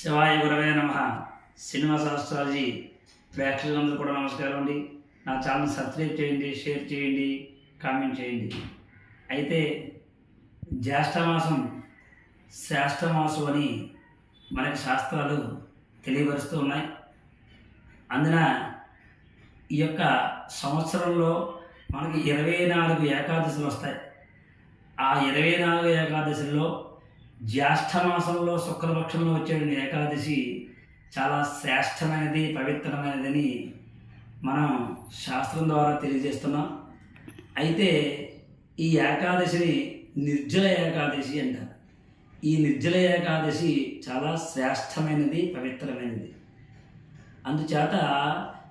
శివాయ గురవే నమ. సినిమా శాస్త్రాలజీ ప్రేక్షకులందరూ కూడా నమస్కారం అండి. నా ఛానల్ సబ్స్క్రైబ్ చేయండి షేర్ చేయండి కామెంట్ చేయండి. అయితే జ్యేష్ఠమాసం శ్రేష్టమాసం అని మనకి శాస్త్రాలు తెలియపరుస్తూ ఉన్నాయి. అందున ఈ యొక్క సంవత్సరంలో మనకి ఇరవై నాలుగు ఏకాదశులు వస్తాయి. ఆ ఇరవై నాలుగు ఏకాదశుల్లో జ్యేష్ఠమాసంలో శుక్రపక్షంలో శుక్లపక్షంలో వచ్చే ఏకాదశి చాలా శ్రేష్టమైనది పవిత్రమైనదని మనం శాస్త్రం ద్వారా తెలియజేస్తున్నాం. అయితే ఈ ఏకాదశిని నిర్జల ఏకాదశి అంటారు. ఈ నిర్జల ఏకాదశి చాలా శ్రేష్టమైనది పవిత్రమైనది. అందుచేత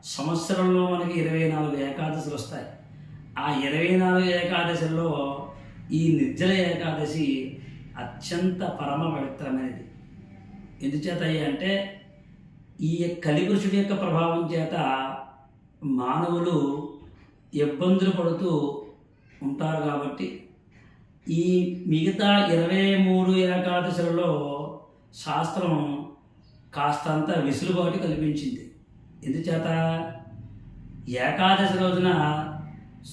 సంవత్సరంలో మనకి ఇరవై నాలుగు ఏకాదశులు వస్తాయి. ఆ ఇరవై నాలుగు ఏకాదశుల్లో ఈ నిర్జల ఏకాదశి అత్యంత పరమ పవిత్రమైనది. ఎందుచేత అంటే ఈ కలిపురుషుడి యొక్క ప్రభావం చేత మానవులు ఇబ్బందులు పడుతూ ఉంటారు కాబట్టి ఈ మిగతా ఇరవై మూడు ఏకాదశులలో శాస్త్రం కాస్తంత విసులుబాటు కల్పించింది. ఎందుచేత? ఏకాదశి రోజున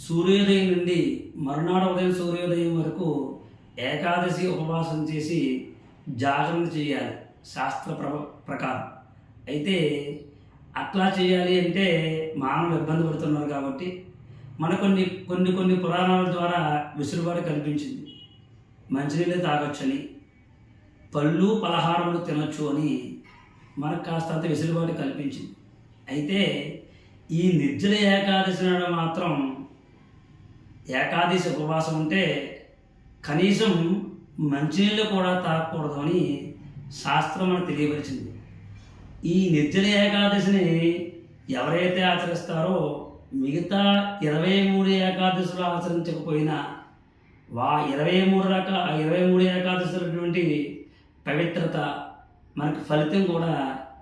సూర్యోదయం నుండి మరునాడు ఉదయం సూర్యోదయం వరకు ఏకాదశి ఉపవాసం చేసి జాగరణ చేయాలి శాస్త్ర ప్ర ప్రకారం. అయితే అట్లా చేయాలి అంటే మానవులు ఇబ్బంది పడుతున్నారు కాబట్టి మన కొన్ని కొన్ని కొన్ని పురాణాల ద్వారా విసులుబాటు కల్పించింది. మంచినీళ్ళు తాగొచ్చని పళ్ళు పలహారములు తినొచ్చు అని మనకు కాస్తంత వెసులుబాటు కల్పించింది. అయితే ఈ నిర్జల ఏకాదశి నాడు మాత్రం ఏకాదశి ఉపవాసం ఉంటే కనీసం మంచినీళ్ళు కూడా తాగకూడదు అని శాస్త్రం మనకు తెలియపరిచింది. ఈ నిర్జల ఏకాదశిని ఎవరైతే ఆచరిస్తారో మిగతా ఇరవై మూడు ఏకాదశులు ఆచరించకపోయినా వా ఇరవై మూడు రక ఇరవై మూడు ఏకాదశులటువంటి పవిత్రత మనకు ఫలితం కూడా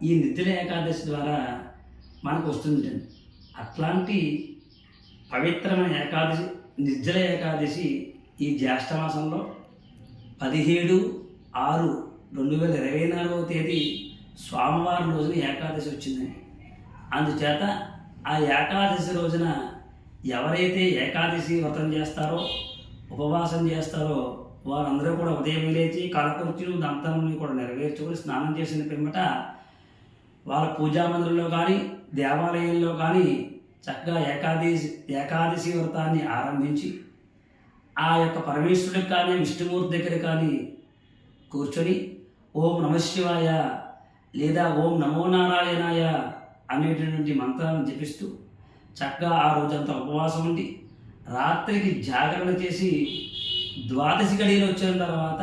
ఈ నిద్ర ఏకాదశి ద్వారా మనకు వస్తుంది. అట్లాంటి పవిత్రమైన ఏకాదశి నిర్జల ఏకాదశి ఈ జ్యేష్ఠమాసంలో పదిహేడు ఆరు రెండు వేల ఇరవై నాలుగవ తేదీ స్వామివారం రోజున ఏకాదశి వచ్చిందని అందుచేత ఆ ఏకాదశి రోజున ఎవరైతే ఏకాదశి వ్రతం చేస్తారో ఉపవాసం చేస్తారో వారందరూ కూడా ఉదయం లేచి కాలకృత్యులు దంతముని కూడా నెరవేర్చుకొని స్నానం చేసిన పిమ్మట వాళ్ళ పూజా మందిరంలో కానీ దేవాలయంలో కానీ చక్కగా ఏకాదశి ఏకాదశి వ్రతాన్ని ఆరంభించి ఆ యొక్క పరమేశ్వరుడికి కానీ విష్ణుమూర్తి దగ్గర కానీ కూర్చొని ఓం నమశివాయ లేదా ఓం నమో నారాయణాయ అనేటటువంటి మంత్రాలను జపిస్తూ చక్కగా ఆ రోజంతా ఉపవాసం ఉండి రాత్రికి జాగరణ చేసి ద్వాదశి గడియలు వచ్చిన తర్వాత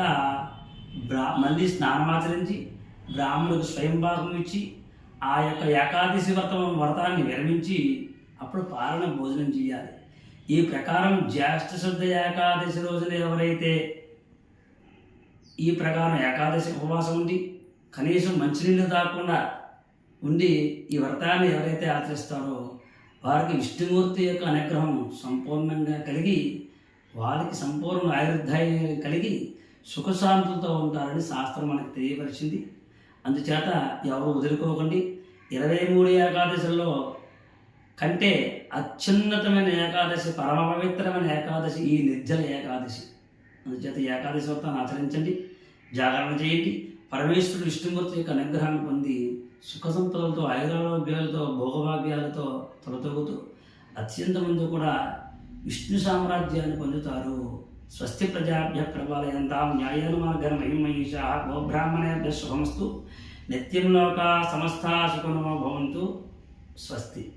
బ్రా మళ్ళీ స్నానమాచరించి బ్రాహ్మణులకు స్వయం భాగం ఇచ్చి ఆ యొక్క ఏకాదశి వ్రతం వ్రతాన్ని విరమించి అప్పుడు పాలన భోజనం చేయాలి. ఈ ప్రకారం జ్యేష్ఠ శుద్ధ ఏకాదశి రోజున ఎవరైతే ఈ ప్రకారం ఏకాదశి ఉపవాసం ఉండి కనీసం మంచినీళ్ళు తాకుండా ఉండి ఈ వ్రతాన్ని ఎవరైతే ఆచరిస్తారో వారికి విష్ణుమూర్తి యొక్క అనుగ్రహం సంపూర్ణంగా కలిగి వారికి సంపూర్ణ ఆయుర్దాయం కలిగి సుఖశాంతులతో ఉంటారని శాస్త్రం మనకు తెలియపరిచింది. అందుచేత ఎవరు వదులుకోకండి. ఇరవై మూడు ఏకాదశుల్లో కంటే అత్యున్నతమైన ఏకాదశి పరమ పవిత్రమైన ఏకాదశి ఈ నిర్జల ఏకాదశి. అందుచేత ఏకాదశి వ్రతాన్ని ఆచరించండి జాగరణ చేయండి. పరమేశ్వరుడు విష్ణుమూర్తి యొక్క అనుగ్రహాన్ని పొంది సుఖ సంపదలతో ఆయురారోగ్యాలతో భోగభాగ్యాలతో తొలతొగుతూ అత్యంత ముందు కూడా విష్ణు సామ్రాజ్యాన్ని పొందుతారు. స్వస్తి ప్రజాభ్య ప్రభాలయంతాం న్యాయాన మార్గం మహిమహిష గోబ్రాహ్మణేభ్య శుభమస్తు. నిత్యం లోక సమస్త సుఖనో భవంతు. స్వస్తి.